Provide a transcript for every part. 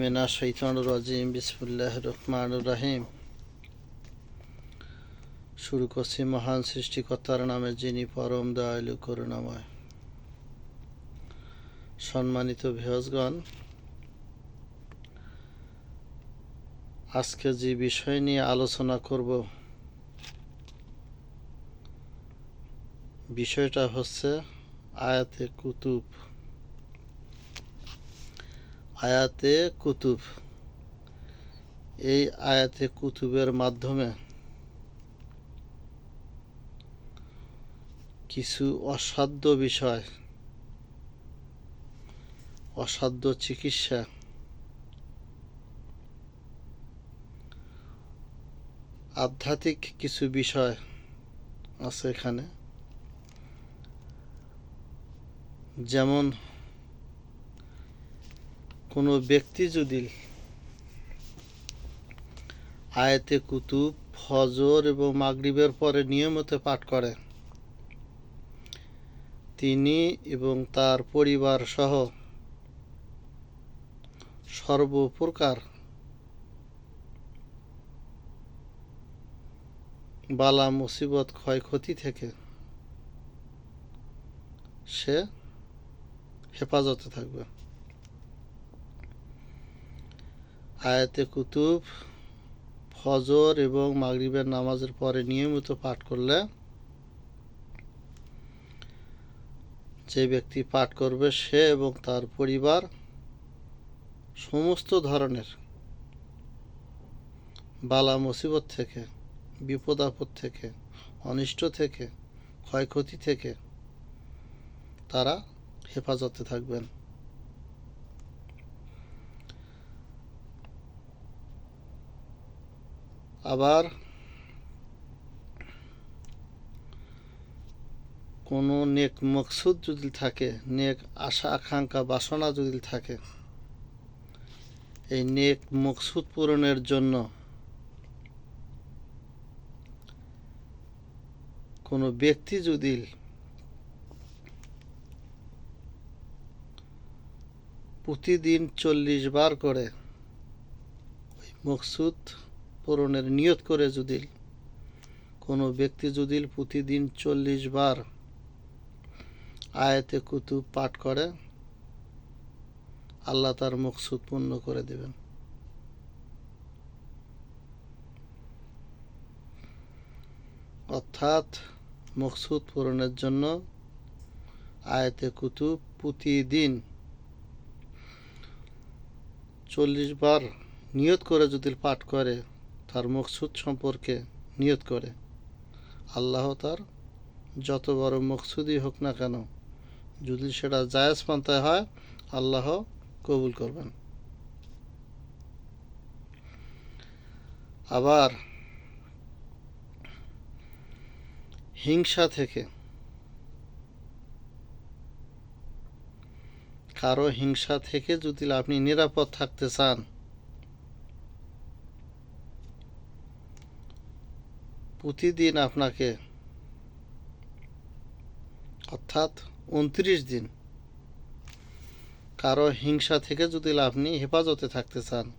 মিনা রাজিম বিসমুল্লাহ রাহিম। শুরু করছি মহান সৃষ্টিকর্তার নামে, যিনি পরম দয়ালু, করুণাময়। সম্মানিত ভিহজগণ আজকে যে বিষয় নিয়ে আলোচনা করব, বিষয়টা হচ্ছে আয়াতে কুতুব। আয়াতে কুতুব। এই আয়াতে কুতুবের মাধ্যমে কিছু অসাধ্য বিষয়, অসাধ্য চিকিৎসা আধ্যাত্মিক কিছু বিষয় আছে এখানে। যেমন কোনো ব্যক্তি যদি আয়াতে কুতুব, ফজর এবং মাগরিবের পরে নিয়মিত পাঠ করে তিনি এবং তার পরিবার সহ সর্বপ্রকার বালা মুসিবত, ক্ষয়ক্ষতি থেকে সে হেফাজতে থাকবে। আয়াতে কুতুব, ফজর এবং মাগরিবের নামাজের পরে নিয়মিত পাঠ করলে যে ব্যক্তি পাঠ করবে সে এবং তার পরিবার সমস্ত ধরনের বালা মুসিবত থেকে, বিপদ আপদ থেকে, অনিষ্ট থেকে, ক্ষয়ক্ষতি থেকে তারা হেফাজতে থাকবেন। আবার কোনো নেক মকসুদ যদি থাকে, নেক আশা, আকাঙ্ক্ষা, বাসনা যদি থাকে, এই নেক মকসুদ পূরণের জন্য কোনো ব্যক্তি যদি প্রতিদিন চল্লিশ বার করে মকসুদ পূরণের নিয়ত করে যদি কোনো ব্যক্তি যদি প্রতিদিন চল্লিশ বার আয়াতে কুতুব পাঠ করে, আল্লাহ তার মকসুদ পূর্ণ করে দেবেন। অর্থাৎ মকসুদ পূরণের জন্য আয়াতে কুতুব প্রতিদিন চল্লিশ বার নিয়ত করে যদি পাঠ করে। তার মকসুদ সম্পর্কে নিয়ত করে। আল্লাহ তার যত বড় মকসুদই হোক না কেন, যদি সেটা জায়েজ পান্তায় হয়, আল্লাহ কবুল করবেন। আবার হিংসা থেকে কারও হিংসা থেকে যদি আপনি নিরাপদ থাকতে চান প্রতিদিন আপনাকে। অর্থাৎ উনত্রিশ দিন। কারও হিংসা থেকে যদি আপনি হেফাজতে থাকতে চান,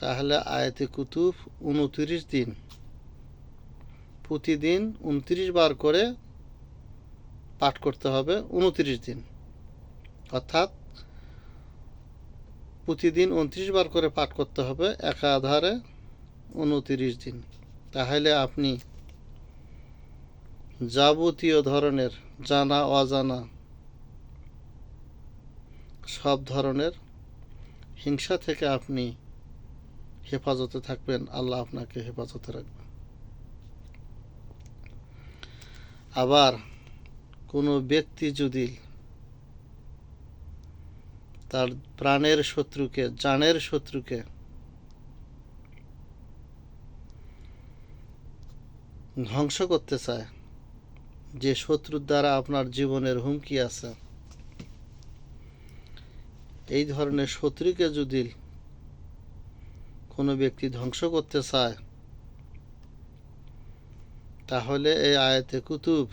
তাহলে আয়াতে কুতুব উনত্রিশ দিন। প্রতিদিন উনত্রিশ বার করে পাঠ করতে হবে উনত্রিশ দিন। অর্থাৎ প্রতিদিন উনত্রিশ বার করে পাঠ করতে হবে একাধারে উনত্রিশ দিন। তাহলে আপনি যাবতীয় ধরনের জানা, অজানা সব ধরনের হিংসা থেকে আপনি হেফাজতে থাকবেন, আল্লাহ আপনাকে হেফাজতে রাখবেন। আবার কোনো ব্যক্তি যদি তার প্রাণের শত্রুকে, জানের শত্রুকে ধ্বংস করতে চায়। যে শত্রুর দ্বারা আপনার জীবনের হুমকি আছে। এই ধরনের শত্রুকে যদি কোনো ব্যক্তি ধ্বংস করতে চায়, তাহলে এই আয়াতে কুতুব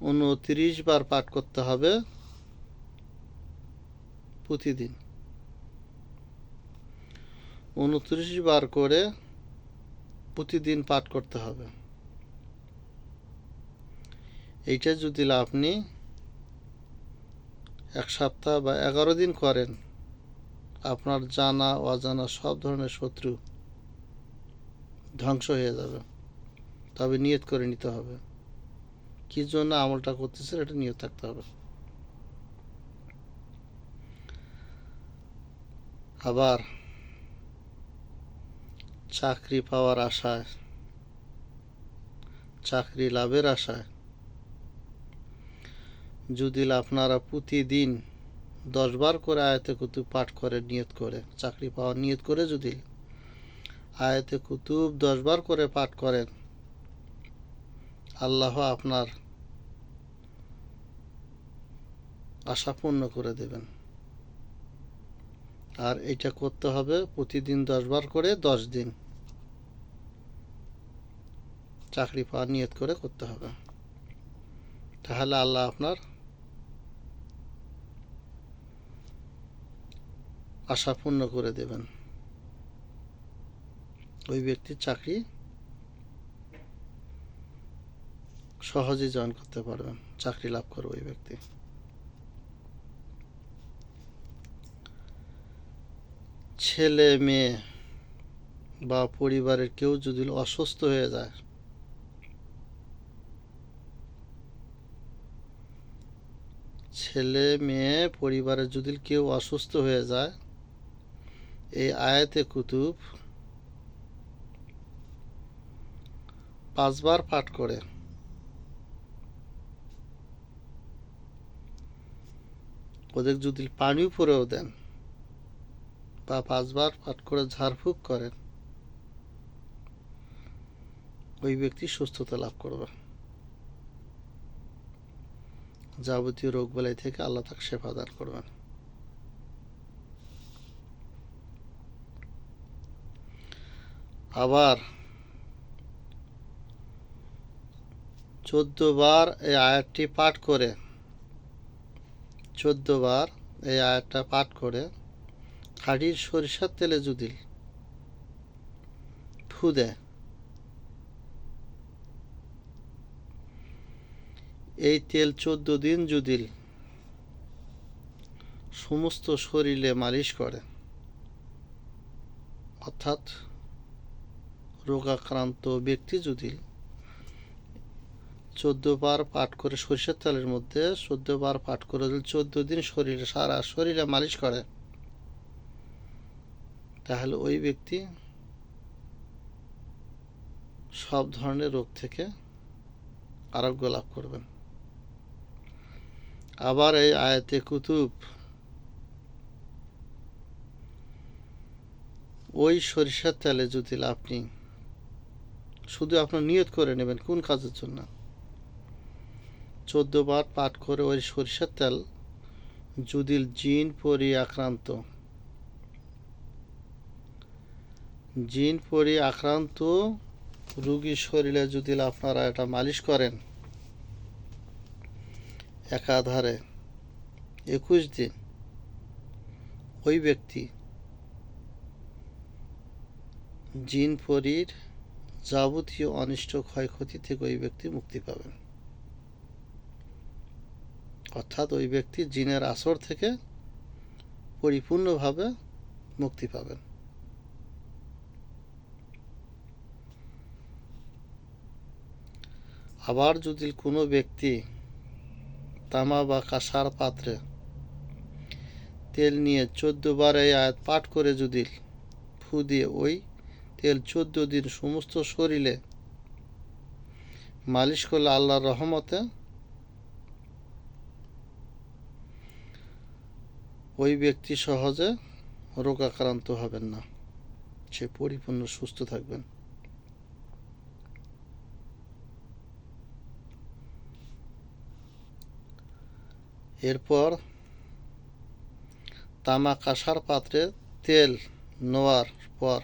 উনত্রিশ বার পাঠ করতে হবে প্রতিদিন। উনত্রিশ বার করে প্রতিদিন পাঠ করতে হবে। এইটা যদি আপনি এক সপ্তাহ বা এগারো দিন করেন, আপনার জানা, অজানা সব ধরনের শত্রু ধ্বংস হয়ে যাবে। তবে নিয়ত করে নিতে হবে। কি জন্য আমলটা করতেছে এটা নিয়ত থাকতে হবে। আবার চাকরি পাওয়ার আশায়, চাকরি লাভের আশায়। যদি আপনারা প্রতিদিন দশবার করে আয়তে কুতুব পাঠ করে, নিয়ত করে, চাকরি পাওয়ার নিয়ত করে যদি আয়তে কুতুব দশবার করে পাঠ করেন, আল্লাহ আপনার আশা পূর্ণ করে দেবেন। আর এটা করতে হবে প্রতিদিন দশবার করে দশ দিন। চাকরি পাওয়ার নিয়ত করে করতে হবে। তাহলে আল্লাহ আপনার আশা পূর্ণ করে দেবেন। ওই ব্যক্তির চাকরি সহজেই জয়েন করতে পারবেন, চাকরি লাভ করবে ওই ব্যক্তি। ছেলে, মেয়ে বা পরিবারের কেউ যদি অসুস্থ হয়ে যায়, ছেলে, মেয়ে, পরিবারের যদি কেউ অসুস্থ হয়ে যায়, এই আয়াতে কুতুব পাঁচবার পাঠ করে। ওদের যদি পানিও পরেও দেন বা পাঁচবার পাঠ করে ঝাড়ফুঁক করেন। ওই ব্যক্তি সুস্থতা লাভ করবে। যাবতীয় রোগ বেলায় থেকে আল্লাহ তাকে সেবা দান করবেন। আবার চোদ্দ বার এই আয়াতটি পাঠ করে চোদ্দ বার এই আয়াতটা পাঠ করে খাঁটির সরিষার তেলে যদি ফু দেয়। এই তেল চোদ্দ দিন যদি সমস্ত শরীরে মালিশ করে, অর্থাৎ রোগাক্রান্ত ব্যক্তি যদি চোদ্দ বার পাঠ করে সরিষার তেলের মধ্যে চোদ্দ বার পাঠ করে যদি চোদ্দ দিন শরীরে সারা শরীরে মালিশ করে তাহলে ওই ব্যক্তি সব ধরনের রোগ থেকে আরোগ্য লাভ করবেন। আবার এই আয়াতে কুতুব, ওই সরিষার তেলে যদি আপনি শুধু আপনার নিয়ত করে নেবেন কোন কাজের জন্য? চোদ্দ বার পাঠ করে ওই সরিষার তেল যদি জিন পরি আক্রান্ত জিন পরি আক্রান্ত রুগীর শরীরে যদি আপনারা এটা মালিশ করেন, একাধারে একুশ দিন ওই ব্যক্তি জিন পরীর যাবতীয় অনিষ্ট ক্ষয়ক্ষতি থেকে ওই ব্যক্তি মুক্তি পাবেন। অর্থাৎ ওই ব্যক্তি জিনের আসর থেকে পরিপূর্ণভাবে মুক্তি পাবেন। আবার যদি কোনো ব্যক্তি তামা বা কাঁসার পাত্রে তেল নিয়ে চোদ্দ বার এই আয়াত পাঠ করে যদি ফু দিয়ে ওই তেল চোদ্দ দিন সমস্ত শরীরে মালিশ করলে আল্লাহর রহমতে ওই ব্যক্তি সহজে রোগাক্রান্ত হবেন না। সে পরিপূর্ণ সুস্থ থাকবেন। এরপর তামা কাঁসার পাত্রে তেল নেওয়ার পর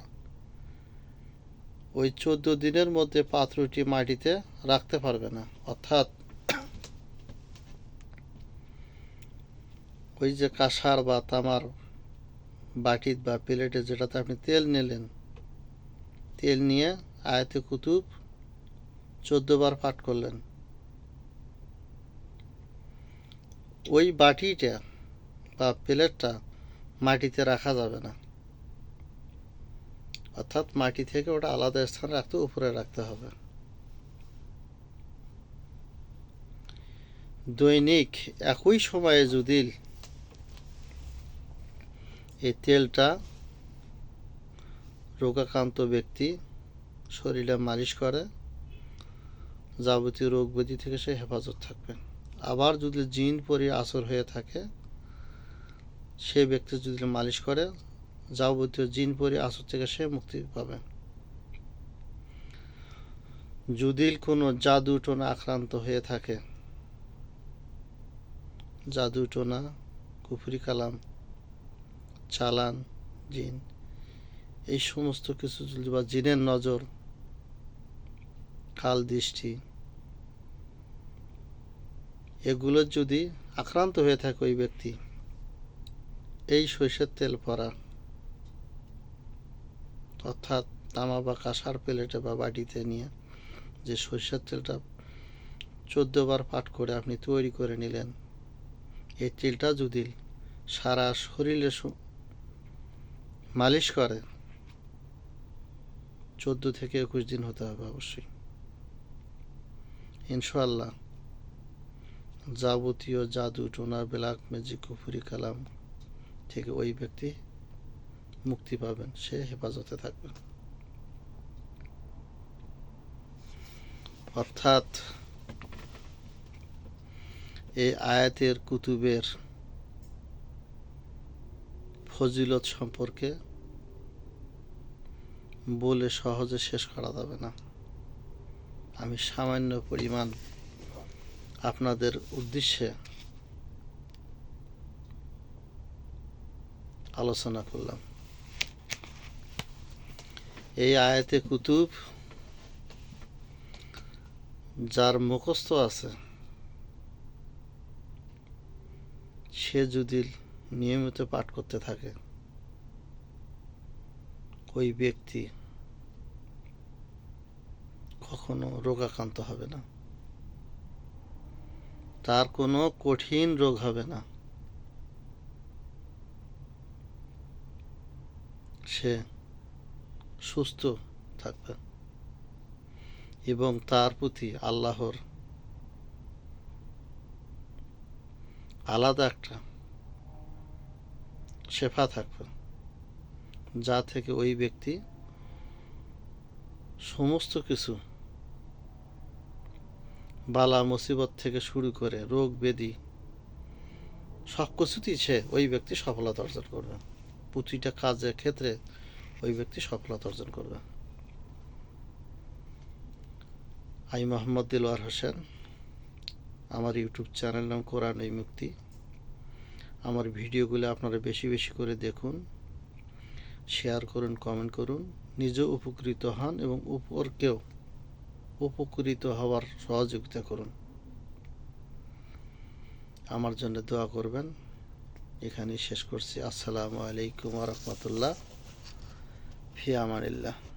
ওই চোদ্দ দিনের মধ্যে পাত্রটি মাটিতে রাখতে পারবে না। অর্থাৎ ওই যে কাঁসার বা তামার বাটিত বা প্লেটে যেটাতে আপনি তেল নিলেন, তেল নিয়ে আয়াতে কুতুব চোদ্দ বার পাঠ করলেন। ওই বাটিটা বা প্লেটটা মাটিতে রাখা যাবে না। অর্থাৎ মাটি থেকে ওটা আলাদা স্থান রাখতে উপরে রাখতে হবে। দৈনিক একই সময়ে যদি এই তেলটা রোগাক্রান্ত ব্যক্তি শরীরে মালিশ করে, যাবতীয় রোগ ব্যাধি থেকে সে হেফাজত থাকবে আবার যদি জিন পরি আসর হয়ে থাকে, সে ব্যক্তি যদি মালিশ করে, যাবতীয় জিন পরি আসর থেকে সে মুক্তি পাবে। যদি কোনো জাদু টোনা আক্রান্ত হয়ে থাকে, জাদু টোনা, কুফরি কালাম, চালান, জিন, এই সমস্ত কিছু যদি বা জিনের নজর, কাল দৃষ্টি এগুলো যদি আক্রান্ত হয়ে থাকে ওই ব্যক্তি, এই সর্ষের তেল পরা, অর্থাৎ তামা বা কাঁসার প্লেটে বা বাটিতে নিয়ে যে সর্ষের তেলটা বার পাঠ করে আপনি তৈরি করে নিলেন, এই তেলটা যদি সারা শরীরে মালিশ করে, চোদ্দ থেকে একুশ দিন হতে হবে অবশ্যই। ইনশাল্লাহ যাবতীয় জাদু, টোনা, ব্ল্যাক ম্যাজিক, কুফুরি, কালাম থেকে ওই ব্যক্তি মুক্তি পাবেন। সে হেফাজতে থাকবে অর্থাৎ এই আয়াতের কুতুবের ফজিলত সম্পর্কে বলে সহজে শেষ করা যাবে না। আমি সামান্য পরিমাণ আপনাদের উদ্দেশ্যে আলোচনা করলাম। এই আয়াতে কুতুব যার মুখস্থ আছে, সে যদি নিয়মিত পাঠ করতে থাকে, ওই ব্যক্তি কখনো রোগাক্রান্ত হবে না। তার কোনো কঠিন রোগ হবে না। সে সুস্থ থাকবে এবং তার প্রতি আল্লাহর আলাদা একটা শেফা থাকবে, যা থেকে ওই ব্যক্তি সমস্ত কিছু বালা মুসিবত থেকে শুরু করে রোগ ব্যাধি, সব কিছুতেই সে ওই ব্যক্তি সফলতা অর্জন করবে। প্রতিটা কাজের ক্ষেত্রে ওই ব্যক্তি সফলতা অর্জন করবে। আমি মোহাম্মদ দিলওয়ার হোসেন, আমার ইউটিউব চ্যানেল নাম কোরআন এই মুক্তি। আমার ভিডিওগুলো আপনারা বেশি বেশি করে দেখুন, শেয়ার করুন, কমেন্ট করুন। নিজেও উপকৃত হন এবং উপরকেও উপকৃত হওয়ার সহযোগিতা করুন। আমার জন্য দোয়া করবেন। এখানে শেষ করছি। আসসালামু আলাইকুম রহমতুল্লাহ। ফি আমানিল্লাহ।